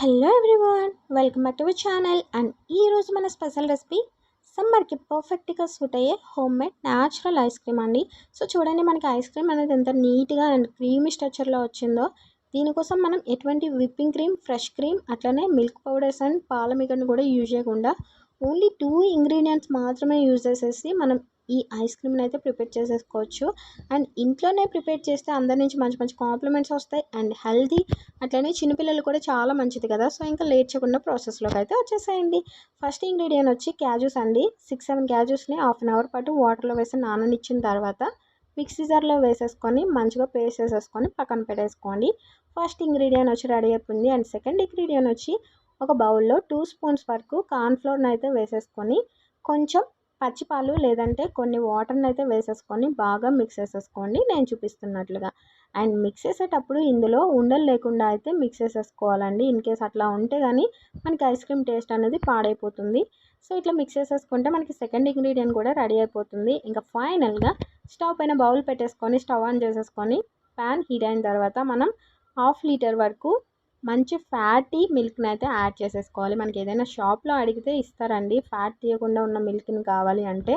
Hello everyone welcome back to our channel. And ఈరోజు మన special recipe సమ్మర్కి పర్ఫెక్ట్గా సూట్ అయ్యే home made natural ice cream అండి. సో చూడండి మనకి ఐస్ క్రీమ్ అనేది ఎంత నీట్గా అండ్ క్రీమీ స్ట్రక్చర్లో వచ్చిందో. దీనికోసం మనం ఎటువంటి విప్పింగ్ క్రీమ్ ఫ్రెష్ క్రీమ్ అట్లనే మిల్క్ పౌడర్స్ అండ్ పాల మిగడ్ని కూడా యూజ్ చేయకుండా ఓన్లీ టూ ఇంగ్రీడియంట్స్ మాత్రమే యూజ్ చేసేసి మనం ఈ ఐస్ క్రీమ్ని అయితే ప్రిపేర్ చేసేసుకోవచ్చు. అండ్ ఇంట్లోనే ప్రిపేర్ చేస్తే అందరి నుంచి మంచి మంచి కాంప్లిమెంట్స్ వస్తాయి. అండ్ హెల్దీ అట్లనే చిన్నపిల్లలు కూడా చాలా మంచిది కదా. సో ఇంకా లేట్ చేయకుండా ప్రాసెస్లోకి అయితే వచ్చేసేయండి. ఫస్ట్ ఇంగ్రీడియంట్ వచ్చి క్యాజూస్ అండి. సిక్స్ సెవెన్ క్యాజూస్ని హాఫ్ అన్ అవర్ పాటు వాటర్లో వేసి నాననిచ్చిన తర్వాత మిక్సీ జార్లో వేసేసుకొని మంచిగా పేస్ట్ చేసేసుకొని పక్కన పెట్టేసుకోండి. ఫస్ట్ ఇంగ్రీడియంట్ వచ్చి రెడీ అయిపోయింది. అండ్ సెకండ్ ఇంగ్రీడియంట్ వచ్చి ఒక బౌల్లో టూ స్పూన్స్ వరకు కార్న్ఫ్లోర్ని అయితే వేసేసుకొని కొంచెం పచ్చిపాలు లేదంటే కొన్ని వాటర్ని అయితే వేసేసుకొని బాగా మిక్స్ చేసేసుకోండి. నేను చూపిస్తున్నట్లుగా. అండ్ మిక్స్ చేసేటప్పుడు ఇందులో ఉండలు లేకుండా అయితే మిక్స్ చేసేసుకోవాలండి. ఇన్ కేస్ అట్లా ఉంటే కానీ మనకి ఐస్ క్రీమ్ టేస్ట్ అనేది పాడైపోతుంది. సో ఇట్లా మిక్స్ చేసేసుకుంటే మనకి సెకండ్ ఇంగ్రీడియంట్ కూడా రెడీ అయిపోతుంది. ఇంకా ఫైనల్గా స్టవ్ పైన బౌల్ పెట్టేసుకొని స్టవ్ ఆన్ చేసేసుకొని ప్యాన్ హీట్ అయిన తర్వాత మనం హాఫ్ లీటర్ వరకు మంచి ఫ్యాటీ మిల్క్ని అయితే యాడ్ చేసేసుకోవాలి. మనకి ఏదైనా షాప్లో అడిగితే ఇస్తారండి. ఫ్యాట్ తీయకుండా ఉన్న మిల్క్ని కావాలి అంటే.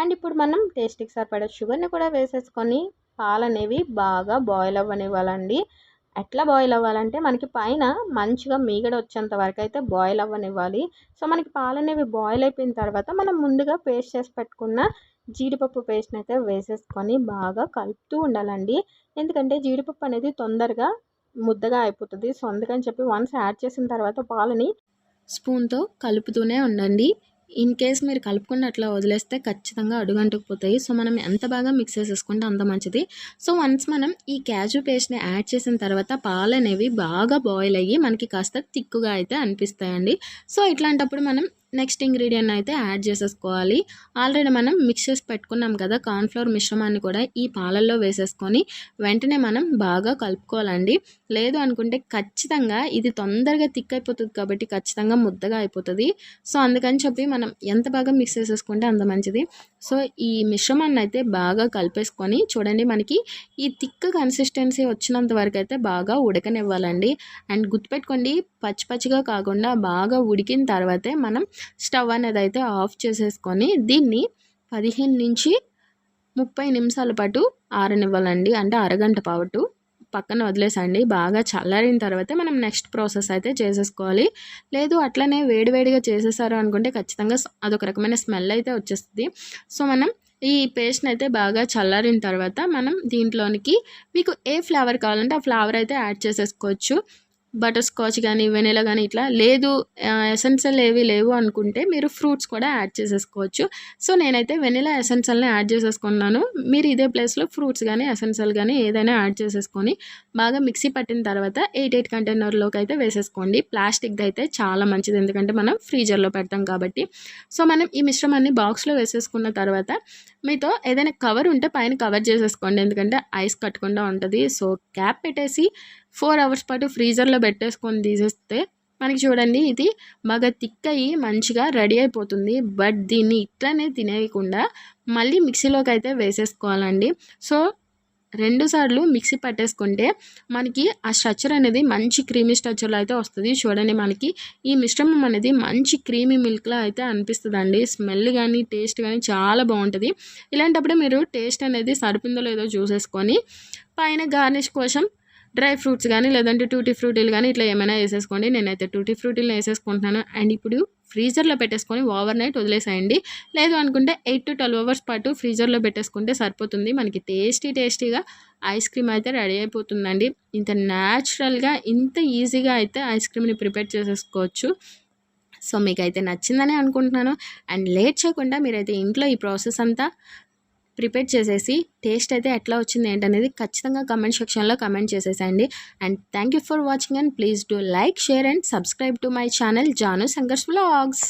అండ్ ఇప్పుడు మనం టేస్ట్కి సరిపడే షుగర్ని కూడా వేసేసుకొని పాలు అనేవి బాగా బాయిల్ అవ్వనివ్వాలండి. ఎట్లా బాయిల్ అవ్వాలంటే మనకి పైన మంచిగా మీగడ వచ్చేంత వరకు అయితే బాయిల్ అవ్వనివ్వాలి. సో మనకి పాలు అనేవి బాయిల్ అయిపోయిన తర్వాత మనం ముందుగా పేస్ట్ చేసి పెట్టుకున్న జీడిపప్పు పేస్ట్ని అయితే వేసేసుకొని బాగా కలుపుతూ ఉండాలండి. ఎందుకంటే జీడిపప్పు అనేది తొందరగా ముద్దగా అయిపోతుంది. సో అందుకని చెప్పి వన్స్ యాడ్ చేసిన తర్వాత పాలని స్పూన్తో కలుపుతూనే ఉండండి. ఇన్ కేస్ మీరు కలుపుకుని అట్లా వదిలేస్తే ఖచ్చితంగా అడుగంటుకుపోతాయి సో మనం ఎంత బాగా మిక్స్ చేసేసుకుంటే అంత మంచిది. సో వన్స్ మనం ఈ క్యాజు పేస్ట్ని యాడ్ చేసిన తర్వాత పాలు అనేవి బాగా బాయిల్ అయ్యి మనకి కాస్త తిక్కుగా అయితే అనిపిస్తాయండి. సో ఇట్లాంటప్పుడు మనం నెక్స్ట్ ఇంగ్రీడియంట్ అయితే యాడ్ చేసేసుకోవాలి. ఆల్రెడీ మనం మిక్స్ చేసి పెట్టుకున్నాం కదా కార్న్ఫ్లవర్ మిశ్రమాన్ని కూడా ఈ పాలల్లో వేసేసుకొని వెంటనే మనం బాగా కలుపుకోవాలండి. లేదు అనుకుంటే ఖచ్చితంగా ఇది తొందరగా థిక్ అయిపోతుంది కాబట్టి ఖచ్చితంగా ముద్దగా అయిపోతుంది. సో అందుకని చెప్పి మనం ఎంత బాగా మిక్స్ చేసేసుకుంటే అంత మంచిది. సో ఈ మిశ్రమాన్ని అయితే బాగా కలిపేసుకొని చూడండి మనకి ఈ థిక్ కన్సిస్టెన్సీ వచ్చినంత వరకు అయితే బాగా ఉడకనివ్వాలండి. అండ్ గుర్తుపెట్టుకోండి పచ్చి పచ్చిగా కాకుండా బాగా ఉడికిన తర్వాతే మనం స్టవ్ అనేది అయితే ఆఫ్ చేసేసుకొని దీన్ని పదిహేను నుంచి ముప్పై నిమిషాల పాటు ఆరనివ్వాలండి. అంటే అరగంట పాటు పక్కన వదిలేసండి. బాగా చల్లారిన తర్వాత మనం నెక్స్ట్ ప్రాసెస్ అయితే చేసేసుకోవాలి. లేదు అట్లనే వేడివేడిగా చేసేసారు అనుకుంటే ఖచ్చితంగా అదొక రకమైన స్మెల్ అయితే వచ్చేస్తుంది. సో మనం ఈ పేస్ట్ని అయితే బాగా చల్లారిన తర్వాత మనం దీంట్లోనికి మీకు ఏ ఫ్లేవర్ కావాలంటే ఆ ఫ్లేవర్ అయితే యాడ్ చేసేసుకోవచ్చు. బటర్ స్కాచ్ కానీ వెనీలా కానీ ఇట్లా లేదు ఎసెన్సల్ ఏవి లేవు అనుకుంటే మీరు ఫ్రూట్స్ కూడా యాడ్ చేసేసుకోవచ్చు. సో నేనైతే వెనీలా ఎసెన్సల్ని యాడ్ చేసేసుకున్నాను. మీరు ఇదే ప్లేస్లో ఫ్రూట్స్ కానీ ఎసెన్సల్ కానీ ఏదైనా యాడ్ చేసేసుకొని బాగా మిక్సీ పట్టిన తర్వాత ఎయిట్ ఎయిట్ కంటైనర్లోకి అయితే వేసేసుకోండి. ప్లాస్టిక్ది అయితే చాలా మంచిది. ఎందుకంటే మనం ఫ్రీజర్లో పెడతాం కాబట్టి. సో మనం ఈ మిశ్రమాన్ని బాక్స్లో వేసేసుకున్న తర్వాత మీతో ఏదైనా కవర్ ఉంటే పైన కవర్ చేసేసుకోండి. ఎందుకంటే ఐస్ కట్టకుండా ఉంటుంది. సో క్యాప్ పెట్టేసి ఫోర్ అవర్స్ పాటు ఫ్రీజర్లో పెట్టేసుకొని తీసేస్తే మనకి చూడండి ఇది బాగా థిక్ అయ్యి మంచిగా రెడీ అయిపోతుంది. బట్ దీన్ని ఇట్లనే తినేయకుండా మళ్ళీ మిక్సీలోకి అయితే వేసేసుకోవాలండి. సో రెండు సార్లు మిక్సీ పట్టేసుకుంటే మనకి ఆ స్ట్రక్చర్ అనేది మంచి క్రీమీ స్ట్రక్చర్లో అయితే వస్తుంది. చూడండి మనకి ఈ మిశ్రమం అనేది మంచి క్రీమీ మిల్క్లో అయితే అనిపిస్తుందండి. స్మెల్ కానీ టేస్ట్ కానీ చాలా బాగుంటుంది. ఇలాంటప్పుడు మీరు టేస్ట్ అనేది సరిపిందో లేదో చూసేసుకొని పైన గార్నిష్ కోసం డ్రై ఫ్రూట్స్ కానీ లేదంటే టూటీ ఫ్రూటీలు కానీ ఇట్లా ఏమైనా వేసేసుకోండి. నేనైతే టూటీ ఫ్రూటీలు వేసేసుకుంటున్నాను. అండ్ ఇప్పుడు ఫ్రీజర్లో పెట్టేసుకొని ఓవర్ నైట్ వదిలేసేయండి. లేదు అనుకుంటే ఎయిట్ టు ట్వెల్వ్ అవర్స్ పాటు ఫ్రీజర్లో పెట్టేసుకుంటే సరిపోతుంది. మనకి టేస్టీ టేస్టీగా ఐస్ క్రీమ్ అయితే రెడీ అయిపోతుందండి. ఇంత న్యాచురల్గా ఇంత ఈజీగా అయితే ఐస్ క్రీమ్ని ప్రిపేర్ చేసేసుకోవచ్చు. సో మీకు అయితే నచ్చిందని అనుకుంటున్నాను. అండ్ లేట్ చేయకుండా మీరైతే ఇంట్లో ఈ ప్రాసెస్ అంతా ప్రిపేర్ చేసేసి టేస్ట్ అయితే ఎట్లా వచ్చింది ఏంటనేది ఖచ్చితంగా కమెంట్ సెక్షన్లో comment చేసేసండి and thank you for watching and please do like share and subscribe to my channel Janu Sangharsh vlogs